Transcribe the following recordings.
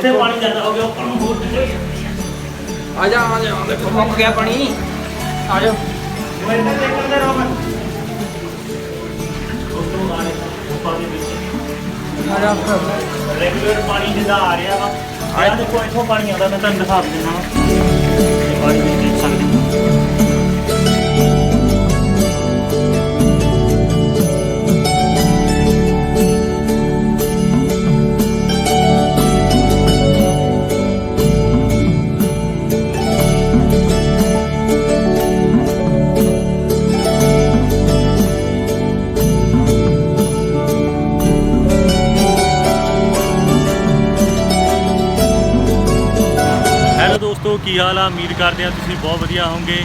ਇੱਥੇ ਪਾਣੀ ਜਾਂਦਾ ਹੋ ਗਿਆ ਉੱਪਰ ਨੂੰ ਹੋਰ ਕਿਤੇ ਆ ਜਾ ਆ ਜਾ ਦੇਖੋ ਮੁੱਕ ਗਿਆ ਪਾਣੀ। ਆ ਜਾ। ਉਹ ਇੱਥੇ ਦੇਖਦੇ ਰਹੋ ਮੈਂ ਦੋਸਤੋ ਆ ਰਿਹਾ ਉੱਪਰ ਦੇ ਵਿੱਚ। ਆ ਜਾ। ਰੈਗੂਲਰ ਪਾਣੀ ਜਿੱਦਾਂ ਆ ਰਿਹਾ ਵਾ। ਆਹ ਦੇਖੋ ਇੱਥੋਂ ਪਾਣੀ ਆਉਂਦਾ ਮੈਂ ਤੁਹਾਨੂੰ ਦਿਖਾ ਦਿੰਦਾ ਹਾਂ ਇਹ ਪਾਣੀ ਦੇਖ ਸਕਦੇ ਹੈਲੋ ਦੋਸਤੋ, ਕੀ ਹਾਲ ਆ? ਉਮੀਦ ਕਰਦੇ ਆ ਤੁਸੀਂ ਬਹੁਤ ਵਧੀਆ ਹੋਵੋਗੇ।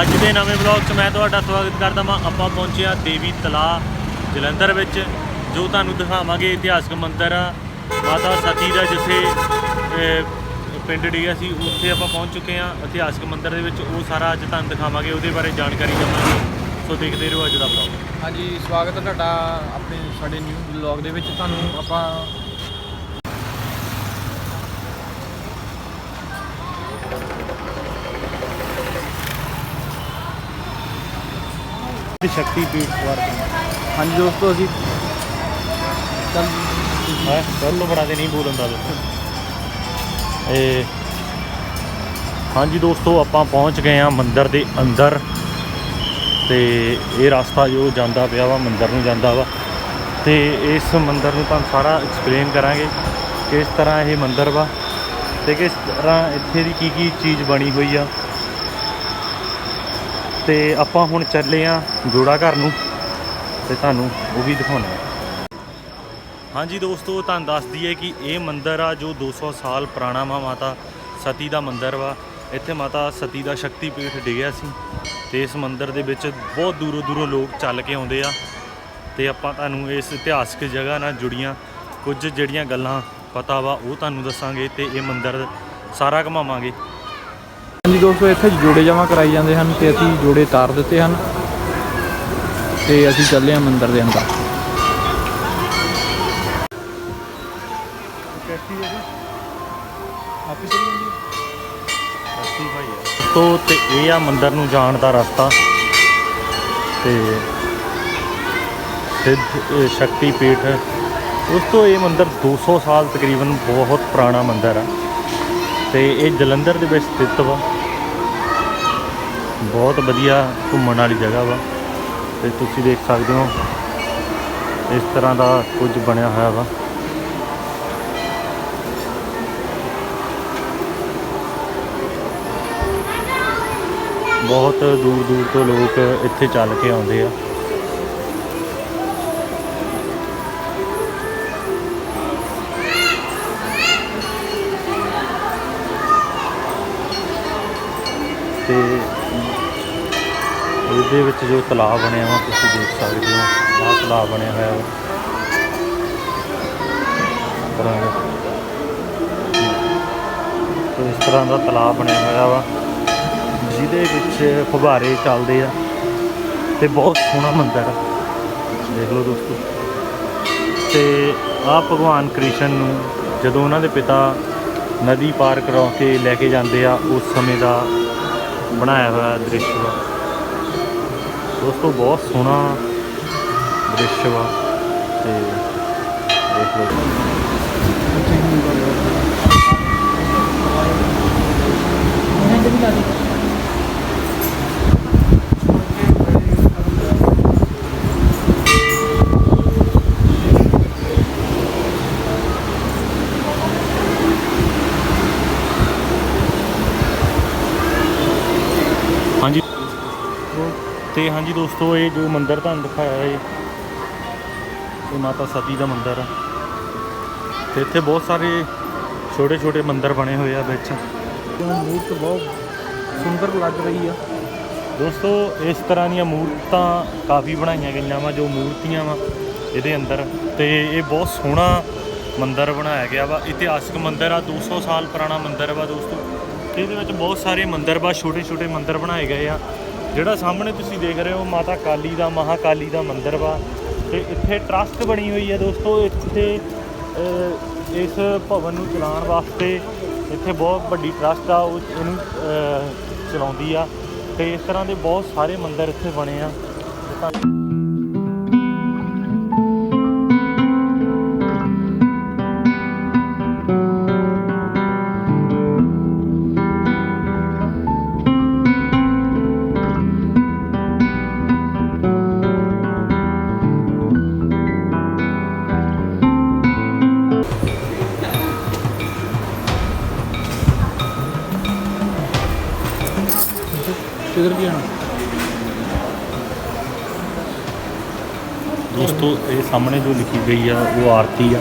ਅੱਜ ਦੇ ਨਵੇਂ ਵਲੌਗ 'ਚ ਮੈਂ ਤੁਹਾਡਾ ਸਵਾਗਤ ਕਰਦਾ ਹਾਂ ਆਪਾਂ ਪਹੁੰਚੇ ਆ ਦੇਵੀ ਤਲਾਅ ਜਲੰਧਰ ਵਿੱਚ, ਜੋ ਤੁਹਾਨੂੰ ਦਿਖਾਵਾਂਗੇ ਇਤਿਹਾਸਕ ਮੰਦਿਰ ਆ। ਮਾਤਾ ਸਤੀ ਦਾ ਜਿੱਥੇ ਪਿੰਡ ਡਿਆ ਸੀ, ਉੱਥੇ ਆਪਾਂ ਪਹੁੰਚ ਚੁੱਕੇ ਆ ਇਤਿਹਾਸਕ ਮੰਦਿਰ ਦੇ ਵਿੱਚ। ਉਹ ਸਾਰਾ ਅੱਜ ਤੁਹਾਨੂੰ ਦਿਖਾਵਾਂਗੇ, ਉਹਦੇ ਬਾਰੇ ਜਾਣਕਾਰੀ ਦੇਵਾਂਗੇ। ਸੋ ਦੇਖਦੇ ਰਹੋ ਅੱਜ ਦਾ ਵਲੌਗ। ਹਾਂਜੀ, ਸਵਾਗਤ ਹੈ ਤੁਹਾਡਾ ਆਪਣੇ ਸਾਡੇ ਨਿਊ ਬਲੌਗ ਦੇ ਵਿੱਚ। ਤੁਹਾਨੂੰ ਆਪਾਂ ਸ਼ਕਤੀ ਪੀਠ ਵਾਰ ਹਾਂਜੀ ਦੋਸਤੋ, ਅਸੀਂ ਚੱਲ। ਹੈ? ਚੱਲੋ ਬਣਾ ਦੇ ਨਹੀਂ ਬੋਲਣ ਦਾ ਦੋਸਤੋ। ਇਹ ਹਾਂਜੀ ਦੋਸਤੋ, ਆਪਾਂ ਪਹੁੰਚ ਗਏ ਆ ਮੰਦਿਰ ਦੇ ਅੰਦਰ। ਤੇ ਇਹ ਰਸਤਾ ਜੋ ਜਾਂਦਾ ਪਿਆ ਵਾ, ਮੰਦਿਰ ਨੂੰ ਜਾਂਦਾ ਵਾ। ਤੇ ਇਸ ਮੰਦਿਰ ਨੂੰ ਤੁਹਾਨੂੰ ਸਾਰਾ ਐਕਸਪਲੇਨ ਕਰਾਂਗੇ, ਕਿਸ ਤਰ੍ਹਾਂ ਇਹ ਮੰਦਿਰ ਵਾ ਤੇ ਕਿਸ ਤਰ੍ਹਾਂ ਇੱਥੇ ਦੀ ਕੀ ਕੀ ਚੀਜ਼ ਬਣੀ ਹੋਈ ਆ। ਤੇ ਆਪਾਂ ਹੁਣ ਚੱਲੇ ਆ ਜੋੜਾ ਘਰ ਨੂੰ ਤੇ ਤੁਹਾਨੂੰ ਉਹ ਵੀ ਦਿਖਾਉਣਾ ਹਾਂਜੀ ਦੋਸਤੋ, ਤੁਹਾਨੂੰ ਦੱਸ ਦਈਏ ਕਿ ਇਹ ਮੰਦਿਰ ਆ ਜੋ 200 ਸਾਲ ਪੁਰਾਣਾ ਵਾ ਮਾਤਾ ਸਤੀ ਦਾ ਮੰਦਿਰ ਵਾ। ਇੱਥੇ ਮਾਤਾ ਸਤੀ ਦਾ ਸ਼ਕਤੀ ਪੀਠ ਡਿੱਗਿਆ ਸੀ ਤੇ ਇਸ ਮੰਦਿਰ ਦੇ ਵਿੱਚ ਬਹੁਤ ਦੂਰੋਂ ਦੂਰੋਂ ਲੋਕ ਚੱਲ ਕੇ ਆਉਂਦੇ ਆ। ਤੇ ਆਪਾਂ ਤੁਹਾਨੂੰ ਇਸ ਇਤਿਹਾਸਕ ਜਗ੍ਹਾ ਨਾਲ ਜੁੜੀਆਂ। ਕੁਝ ਜਿਹੜੀਆਂ ਗੱਲਾਂ ਪਤਾ ਵਾ ਉਹ ਤੁਹਾਨੂੰ ਦੱਸਾਂਗੇ ਤੇ ਇਹ ਮੰਦਿਰ ਸਾਰਾ ਘੁਮਾਵਾਂਗੇ। ਹਾਂਜੀ ਦੋਸਤੋ, ਇੱਥੇ ਜੋੜੇ ਜਮਾ ਕਰਾਈ ਜਾਂਦੇ ਹਨ ਤੇ ਅਸੀਂ ਜੋੜੇ ਤਾਰ ਦਿੱਤੇ ਹਨ ਤੇ ਅਸੀਂ ਚੱਲੇ ਹਾਂ ਮੰਦਿਰ ਦੇ ਅੰਦਰ। ਤੋ ਤੇ ਇਹ ਆ ਮੰਦਿਰ ਨੂੰ ਜਾਣ ਦਾ ਰਸਤਾ ਤੇ ਸਿੱਧ ਸ਼ਕਤੀ ਪੀਠ ਉਸ ਤੋਂ ਇਹ ਮੰਦਿਰ 200 ਸਾਲ ਤਕਰੀਬਨ ਬਹੁਤ ਪੁਰਾਣਾ ਮੰਦਿਰ ਆ। ਤੇ ਇਹ ਜਲੰਧਰ ਦੇ ਵਿੱਚ ਸਥਿਤ ਵਾ। ਬਹੁਤ ਵਧੀਆ ਘੁੰਮਣ ਵਾਲੀ ਜਗ੍ਹਾ ਵਾ। ਤੇ ਤੁਸੀਂ ਦੇਖ ਸਕਦੇ ਹੋ, ਇਸ ਤਰ੍ਹਾਂ ਦਾ ਕੁਝ ਬਣਿਆ ਹੋਇਆ ਵਾ। ਬਹੁਤ ਦੂਰ ਦੂਰ ਤੋਂ ਲੋਕ ਇੱਥੇ ਚੱਲ ਕੇ ਆਉਂਦੇ ਆ। ਵਿੱਚ ਜੋ ਤਲਾਬ ਬਣਿਆ ਵਾ, ਤੁਸੀਂ ਦੇਖ ਸਕਦੇ ਹੋ। ਆਹ ਤਲਾਬ ਬਣਿਆ ਹੋਇਆ ਵਾ। ਇਸ ਤਰ੍ਹਾਂ ਦਾ। ਤੇ ਇਸ ਤਰ੍ਹਾਂ ਦਾ ਤਲਾਬ ਬਣਿਆ ਹੋਇਆ ਵਾ। ਜਿਹਦੇ ਵਿੱਚ ਫੁਹਾਰੇ ਚੱਲਦੇ ਆ। ਤੇ ਬਹੁਤ ਸੋਹਣਾ ਮੰਦਿਰ ਆ। ਦੇਖ ਲਓ ਦੋਸਤੋ। ਤੇ ਆ ਭਗਵਾਨ ਕ੍ਰਿਸ਼ਨ ਨੂੰ ਜਦੋਂ ਉਹਨਾਂ ਦੇ ਪਿਤਾ ਨਦੀ ਪਾਰ ਕਰਾ ਕੇ ਲੈ ਕੇ ਜਾਂਦੇ ਆ, ਉਸ ਸਮੇਂ ਦਾ ਬਣਾਇਆ ਹੋਇਆ ਦ੍ਰਿਸ਼ ਵਾ। ਦੋਸਤੋ ਬਹੁਤ ਸੋਹਣਾ ਦ੍ਰਿਸ਼ ਵਾ ਤੇ ਦੇਖ ਲਓ ਹਾਂਜੀ ਤੇ ਹਾਂਜੀ ਦੋਸਤੋ ਇਹ ਜੋ ਮੰਦਿਰ ਤੁਹਾਨੂੰ ਦਿਖਾਇਆ ਹੈ ਇਹ ਮਾਤਾ ਸਤੀ ਦਾ ਮੰਦਿਰ ਆ। ਤੇ ਇੱਥੇ ਬਹੁਤ ਸਾਰੇ ਛੋਟੇ ਛੋਟੇ ਮੰਦਿਰ ਬਣੇ ਹੋਏ ਆ ਵਿੱਚ। ਮੂਰਤ ਬਹੁਤ ਸੁੰਦਰ ਲੱਗ ਰਹੀ ਆ। ਦੋਸਤੋ ਇਸ ਤਰ੍ਹਾਂ ਦੀਆਂ ਮੂਰਤਾਂ ਕਾਫੀ ਬਣਾਈਆਂ ਗਈਆਂ ਵਾ ਜੋ ਮੂਰਤੀਆਂ ਵਾ ਇਹਦੇ ਅੰਦਰ। ਤੇ ਇਹ ਬਹੁਤ ਸੋਹਣਾ ਮੰਦਿਰ ਬਣਾਇਆ ਗਿਆ ਵਾ। ਇਤਿਹਾਸਕ ਮੰਦਿਰ ਆ 200 ਸਾਲ ਪੁਰਾਣਾ ਮੰਦਿਰ ਵਾ ਦੋਸਤੋ। ਇਹਦੇ ਵਿੱਚ ਬਹੁਤ ਸਾਰੇ ਮੰਦਿਰ ਵਾ ਛੋਟੇ ਛੋਟੇ ਮੰਦਿਰ ਬਣਾਏ ਗਏ ਆ। ਜਿਹੜਾ ਸਾਹਮਣੇ ਤੁਸੀਂ ਦੇਖ ਰਹੇ ਹੋ ਮਾਤਾ ਕਾਲੀ ਦਾ ਮਹਾਕਾਲੀ ਦਾ ਮੰਦਿਰ ਵਾ ਤੇ ਇੱਥੇ ਟਰਸਟ ਬਣੀ ਹੋਈ ਹੈ ਦੋਸਤੋ, ਇੱਥੇ ਇਸ ਭਵਨ ਨੂੰ ਚਲਾਉਣ ਵਾਸਤੇ ਇੱਥੇ ਬਹੁਤ ਵੱਡੀ ਟਰਸਟ ਆ, ਉਹ ਇਹਨੂੰ ਚਲਾਉਂਦੀ ਆ ਤੇ ਇਸ ਤਰ੍ਹਾਂ ਦੇ ਬਹੁਤ ਸਾਰੇ ਮੰਦਿਰ ਇੱਥੇ ਬਣੇ ਆ। ਕਿਧਰ ਆਣਾ ਦੋਸਤੋ ਇਹ ਸਾਹਮਣੇ ਜੋ ਲਿਖੀ ਗਈ ਆ ਉਹ ਆਰਤੀ ਆ।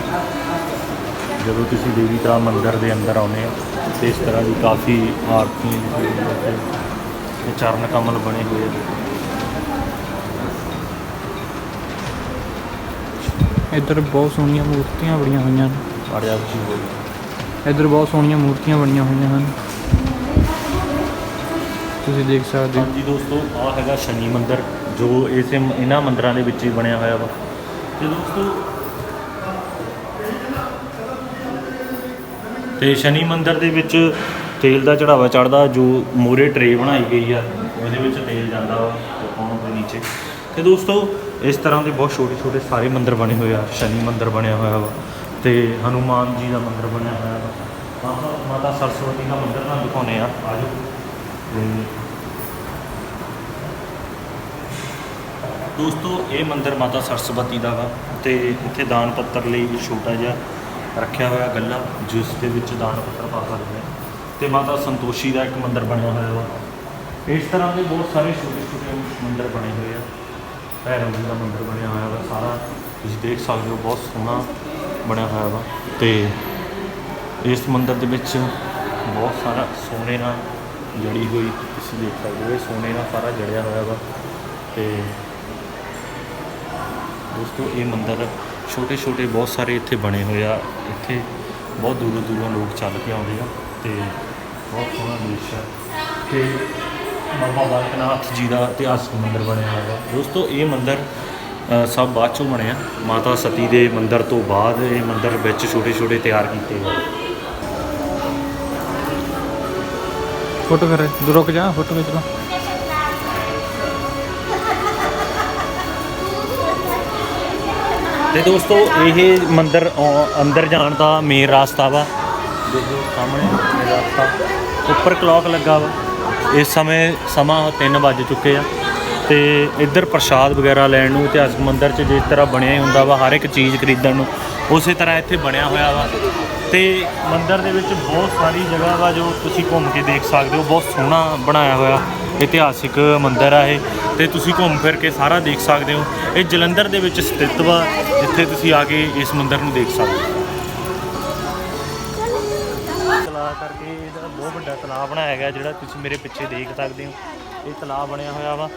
ਜਦੋਂ ਤੁਸੀਂ ਦੇਵੀ ਤਰਾ ਮੰਦਿਰ ਦੇ ਅੰਦਰ ਆਉਂਦੇ ਆ ਤੇ ਇਸ ਤਰ੍ਹਾਂ ਦੀ ਕਾਫੀ ਆਰਤੀਆਂ ਤੇ ਚਰਨ ਕਮਲ ਬਣੇ ਹੋਏ ਆ। ਇੱਧਰ ਬਹੁਤ ਸੋਹਣੀਆਂ ਮੂਰਤੀਆਂ ਬਣੀਆਂ ਹੋਈਆਂ ਹਨ ਪੜਿਆ ਤੁਸੀਂ ਬੋਲ ਇੱਧਰ ਬਹੁਤ ਸੋਹਣੀਆਂ ਮੂਰਤੀਆਂ ਬਣੀਆਂ ਹੋਈਆਂ ਹਨ। ਤੁਸੀਂ ਦੇਖ ਸਕਦੇ ਹੋ। ਹਾਂਜੀ ਦੋਸਤੋ ਆ ਹੈਗਾ ਸ਼ਨੀ ਮੰਦਿਰ, ਜੋ ਇਸੇ ਇਹਨਾਂ ਮੰਦਰਾਂ ਦੇ ਵਿੱਚ ਹੀ ਬਣਿਆ ਹੋਇਆ ਵਾ। ਤੇ ਦੋਸਤੋ, ਤੇ ਸ਼ਨੀ ਮੰਦਿਰ ਦੇ ਵਿੱਚ ਤੇਲ ਦਾ ਚੜਾਵਾ ਚੜਦਾ, ਜੋ ਮੂਰੇ ਟਰੇ ਬਣਾਈ ਗਈ ਆ, ਉਹਦੇ ਵਿੱਚ ਤੇਲ ਜਾਂਦਾ ਵਾ ਪਾਉਣ ਦੇ ਨੀਚੇ। ਤੇ ਦੋਸਤੋ, ਇਸ ਤਰ੍ਹਾਂ ਦੇ ਬਹੁਤ ਛੋਟੇ ਛੋਟੇ ਸਾਰੇ ਮੰਦਿਰ ਬਣੇ ਹੋਏ ਆ, ਸ਼ਨੀ ਮੰਦਿਰ ਬਣਿਆ ਹੋਇਆ ਵਾ, ਤੇ ਹਨੂਮਾਨ ਜੀ ਦਾ ਮੰਦਿਰ ਬਣਿਆ ਹੋਇਆ ਵਾ। ਮਾਤਾ ਮਾਤਾ ਸਰਸਵਤੀ ਦਾ ਮੰਦਿਰ ਤੁਹਾਨੂੰ ਦਿਖਾਉਨੇ ਆ, ਆਜੋ। ਦੋਸਤੋ, ਇਹ ਮੰਦਿਰ ਮਾਤਾ ਸਰਸਵਤੀ ਦਾ ਵਾ ਤੇ ਇੱਥੇ ਦਾਨ ਪੱਤਰ ਲਈ ਇੱਕ ਛੋਟਾ ਜਿਹਾ ਰੱਖਿਆ ਹੋਇਆ ਗੱਲਾ, ਜਿਸ ਦੇ ਵਿੱਚ ਦਾਨ ਪੱਤਰ ਪਾ ਸਕਦੇ ਆ ਤੇ ਮਾਤਾ ਸੰਤੋਸ਼ੀ ਦਾ ਇੱਕ ਮੰਦਿਰ ਬਣਿਆ ਹੋਇਆ ਵਾ। ਇਸ ਤਰ੍ਹਾਂ ਦੇ ਬਹੁਤ ਸਾਰੇ ਛੋਟੇ ਛੋਟੇ ਮੰਦਿਰ ਬਣੇ ਹੋਏ ਆ। ਭੈਰਵ ਜੀ ਦਾ ਮੰਦਿਰ ਬਣਿਆ ਹੋਇਆ ਵਾ ਸਾਰਾ। ਤੁਸੀਂ ਦੇਖ ਸਕਦੇ ਹੋ, ਬਹੁਤ ਸੋਹਣਾ ਬਣਿਆ ਹੋਇਆ ਵਾ। ਤੇ ਇਸ ਮੰਦਿਰ ਦੇ ਵਿੱਚ ਬਹੁਤ ਸਾਰਾ ਸੋਨੇ ਨਾਲ ਜੜੀ ਹੋਈ ਤੁਸੀਂ ਦੇਖ ਸਕਦੇ ਹੋ ਸੋਨੇ ਨਾਲ ਸਾਰਾ ਜੜਿਆ ਹੋਇਆ ਵਾ ਤੇ ਦੋਸਤੋ, ਇਹ ਮੰਦਰ ਛੋਟੇ ਛੋਟੇ ਬਹੁਤ ਸਾਰੇ ਇੱਥੇ ਬਣੇ ਹੋਏ ਆ। ਇੱਥੇ ਬਹੁਤ ਦੂਰੋਂ ਦੂਰੋਂ ਲੋਕ ਚੱਲ ਕੇ ਆਉਂਦੇ ਆ ਤੇ ਬਹੁਤ ਸੋਹਣਾ ਦ੍ਰਿਸ਼ ਹੈ ਤੇ ਬਾਬਾ ਬਾਲਕਨਾਥ ਜੀ ਦਾ ਇਤਿਹਾਸਕ ਮੰਦਰ ਬਣਿਆ ਹੋਇਆ ਵਾ। ਦੋਸਤੋ, ਇਹ ਮੰਦਰ ਸਭ ਬਾਅਦ ਚੋਂ ਬਣਿਆ। ਮਾਤਾ ਸਤੀ ਦੇ ਮੰਦਰ ਤੋਂ ਬਾਅਦ ਇਹ ਮੰਦਰ ਵਿੱਚ ਛੋਟੇ ਛੋਟੇ ਤਿਆਰ ਕੀਤੇ ਗਏ। ਫੋਟੋ ਕਰ ਰੁਕ ਜਾ ਫੋਟੋ ਖਿੱਚ ਲਓ। ਤੇ ਦੋਸਤੋ, ਇਹ ਮੰਦਿਰ ਅੰਦਰ ਜਾਣ ਦਾ ਮੇਨ ਰਾਸਤਾ ਵਾ। ਦੇਖੋ, ਸਾਹਮਣੇ ਇਹ ਉੱਪਰ ਕਲੌਕ ਲੱਗਾ ਵਾ। ਇਸ ਸਮੇਂ ਸਮਾਂ 3 ਵੱਜ ਚੁੱਕੇ ਆ। ਤੇ ਇੱਧਰ ਪ੍ਰਸ਼ਾਦ ਵਗੈਰਾ ਲੈਣ ਨੂੰ, ਇਤਿਹਾਸਕ ਮੰਦਿਰ 'ਚ ਜਿਸ ਤਰ੍ਹਾਂ ਬਣਿਆ ਹੀ ਹੁੰਦਾ ਵਾ, ਹਰ ਇੱਕ ਚੀਜ਼ ਖਰੀਦਣ ਨੂੰ। ਉਸੇ ਤਰ੍ਹਾਂ ਇੱਥੇ ਬਣਿਆ ਹੋਇਆ ਵਾ। ਤੇ ਮੰਦਿਰ ਦੇ ਵਿੱਚ ਬਹੁਤ ਸਾਰੀ ਜਗ੍ਹਾ ਵਾ ਜੋ ਤੁਸੀਂ ਘੁੰਮ ਕੇ ਦੇਖ ਸਕਦੇ ਹੋ। ਬਹੁਤ ਸੋਹਣਾ ਬਣਾਇਆ ਹੋਇਆ ਇਤਿਹਾਸਿਕ ਮੰਦਿਰ ਆ ਇਹ। ਤੇ ਤੁਸੀਂ ਘੁੰਮ ਫਿਰ ਕੇ ਸਾਰਾ ਦੇਖ ਸਕਦੇ ਹੋ। ਇਹ ਜਲੰਧਰ ਦੇ ਵਿੱਚ ਸਥਿਤ ਵਾ, ਜਿੱਥੇ ਤੁਸੀਂ ਆ ਕੇ ਇਸ ਮੰਦਿਰ ਨੂੰ ਦੇਖ ਸਕਦੇ ਹੋ। ਤਲਾਅ ਕਰਕੇ ਇਹਦਾ ਬਹੁਤ ਵੱਡਾ ਤਲਾਅ ਬਣਾਇਆ ਗਿਆ, ਜਿਹੜਾ ਤੁਸੀਂ ਮੇਰੇ ਪਿੱਛੇ ਦੇਖ ਸਕਦੇ ਹੋ। ਇਹ ਤਲਾਅ ਬਣਿਆ ਹੋਇਆ ਵਾ।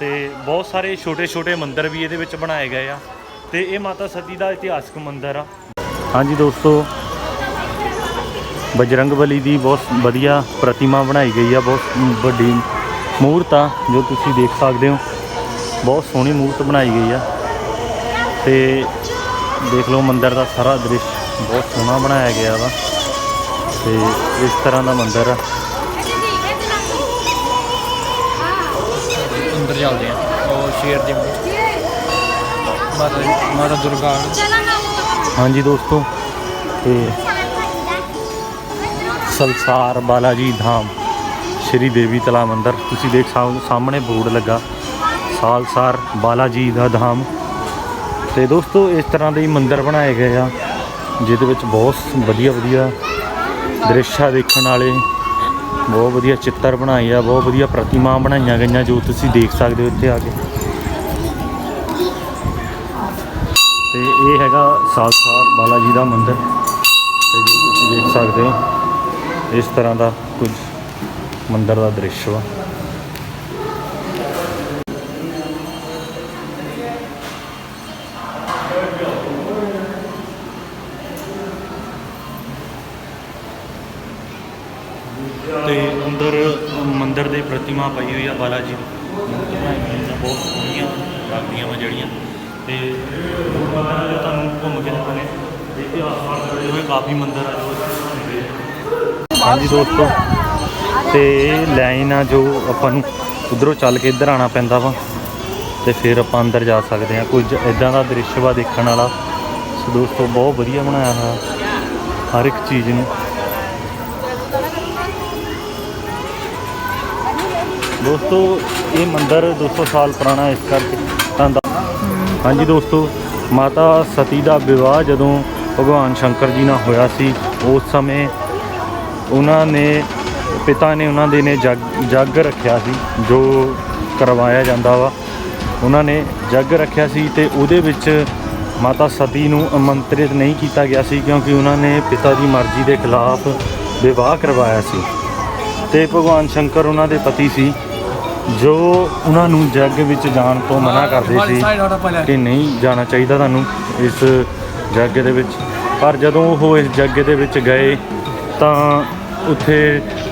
ਤੇ ਬਹੁਤ ਸਾਰੇ ਛੋਟੇ ਛੋਟੇ ਮੰਦਿਰ ਵੀ ਇਹਦੇ ਵਿੱਚ ਬਣਾਏ ਗਏ ਆ। ਤੇ ਇਹ ਮਾਤਾ ਸਤੀ ਦਾ ਇਤਿਹਾਸਕ ਮੰਦਿਰ ਆ। ਹਾਂਜੀ ਦੋਸਤੋ ਬਜਰੰਗਬਲੀ ਦੀ ਬਹੁਤ ਵਧੀਆ ਪ੍ਰਤਿਮਾ ਬਣਾਈ ਗਈ ਆ। ਬਹੁਤ ਵੱਡੀ ਮੂਰਤ ਆ ਜੋ ਤੁਸੀਂ ਦੇਖ ਸਕਦੇ ਹੋ। ਬਹੁਤ ਸੋਹਣੀ ਮੂਰਤ ਬਣਾਈ ਗਈ ਆ। ਤੇ ਦੇਖ ਲਓ ਮੰਦਿਰ ਦਾ ਸਾਰਾ ਦ੍ਰਿਸ਼ ਬਹੁਤ ਸੋਹਣਾ ਬਣਾਇਆ ਗਿਆ ਵਾ। ਤੇ ਇਸ ਤਰ੍ਹਾਂ ਦਾ ਮੰਦਿਰ ਆ। ਅੰਦਰ ਚੱਲਦੇ ਆ। ਉਹ ਸ਼ੇਰ ਦੀ ਮਾਤਾ ਮਾਤਾ ਦੁਰਗਾ। ਹਾਂਜੀ ਦੋਸਤੋ ਤੇ ਸਲਸਾਰ ਬਾਲਾਜੀ ਧਾਮ ਸ਼੍ਰੀ ਦੇਵੀ ਤਲਾ ਮੰਦਿਰ। ਤੁਸੀਂ ਦੇਖ ਸਕਦੇ ਹੋ ਸਾਹਮਣੇ ਬੋਰਡ ਲੱਗਾ ਸਾਲਸਾਰ ਬਾਲਾਜੀ ਦਾ ਧਾਮ। ਤੇ ਦੋਸਤੋ ਇਸ ਤਰ੍ਹਾਂ ਦੇ ਹੀ ਮੰਦਿਰ ਬਣਾਏ ਗਏ ਆ ਜਿਹਦੇ ਵਿੱਚ ਬਹੁਤ ਵਧੀਆ ਵਧੀਆ ਦ੍ਰਿਸ਼ ਦੇਖਣ ਵਾਲੇ ਬਹੁਤ ਵਧੀਆ ਚਿੱਤਰ ਬਣਾਏ ਆ ਬਹੁਤ ਵਧੀਆ ਪ੍ਰਤਿਮਾ ਬਣਾਈਆਂ ਗਈਆਂ ਜੋ ਤੁਸੀਂ ਦੇਖ ਸਕਦੇ ਹੋ ਇੱਥੇ ਆ ਕੇ। ਤੇ ਇਹ ਹੈਗਾ ਸਾਲਸਾਰ ਬਾਲਾਜੀ ਦਾ ਮੰਦਿਰ। ਤੇ ਜੋ ਤੁਸੀਂ ਦੇਖ ਸਕਦੇ ਹੋ, ਇਸ ਤਰ੍ਹਾਂ ਦਾ ਕੁਝ ਮੰਦਿਰ ਦਾ ਦ੍ਰਿਸ਼ ਵਾ। ਕਾਫੀ ਮੰਦਰ ਆ ਜੋ ਇੱਥੇ ਬਣਾਏ ਆ। ਹਾਂਜੀ ਦੋਸਤੋ, ਤੇ ਇਹ ਲਾਈਨ ਆ ਜੋ ਆਪਾਂ ਨੂੰ ਉਧਰੋਂ ਚੱਲ ਕੇ ਇੱਧਰ ਆਣਾ ਪੈਂਦਾ ਵਾ, ਤੇ ਫਿਰ ਆਪਾਂ ਅੰਦਰ ਜਾ ਸਕਦੇ ਹਾਂ। ਕੁਝ ਇਦਾਂ ਦਾ ਦ੍ਰਿਸ਼ ਵਾ ਦੇਖਣ ਵਾਲਾ। ਸੋ ਦੋਸਤੋ, ਬਹੁਤ ਵਧੀਆ ਬਣਾਇਆ ਹੋਇਆ ਹਰ ਇੱਕ ਚੀਜ਼ ਨੂੰ। ਦੋਸਤੋ, ਇਹ ਮੰਦਿਰ 200 ਸਾਲ ਪੁਰਾਣਾ ਇਸ ਕਰਕੇ ਤਾਂ ਦਾ- ਹਾਂਜੀ ਦੋਸਤੋ, ਮਾਤਾ ਸਤੀ ਦਾ ਵਿਵਾਹ ਜਦੋਂ ਭਗਵਾਨ ਸ਼ੰਕਰ ਜੀ ਨਾਲ ਹੋਇਆ ਸੀ। ਉਸ ਸਮੇਂ ਉਹਨਾਂ ਨੇ ਪਿਤਾ ਨੇ ਉਹਨਾਂ ਦੇ ਨੇ ਜੱਗ ਰੱਖਿਆ ਸੀ ਜੋ ਕਰਵਾਇਆ ਜਾਂਦਾ ਵਾ। ਉਹਨਾਂ ਨੇ ਜੱਗ ਰੱਖਿਆ ਸੀ ਤੇ ਉਹਦੇ ਵਿੱਚ ਮਾਤਾ ਸਤੀ ਨੂੰ ਆਮੰਤਰਿਤ ਨਹੀਂ ਕੀਤਾ ਗਿਆ ਸੀ ਕਿਉਂਕਿ ਉਹਨਾਂ ਨੇ ਪਿਤਾ ਦੀ ਮਰਜ਼ੀ ਦੇ ਖਿਲਾਫ ਵਿਵਾਹ ਕਰਵਾਇਆ ਸੀ। ਤੇ ਭਗਵਾਨ ਸ਼ੰਕਰ ਉਹਨਾਂ ਦੇ ਪਤੀ ਸੀ ਜੋ ਉਹਨਾਂ ਨੂੰ ਜੱਗ ਵਿੱਚ ਜਾਣ ਤੋਂ ਮਨਾ ਕਰਦੇ ਸੀ ਕਿ ਨਹੀਂ ਜਾਣਾ ਚਾਹੀਦਾ ਤੁਹਾਨੂੰ ਇਸ ਜੱਗ ਦੇ ਵਿੱਚ। ਪਰ ਜਦੋਂ ਉਹ ਇਸ ਜੱਗ ਦੇ ਵਿੱਚ ਗਏ, ਤਾਂ ਉੱਥੇ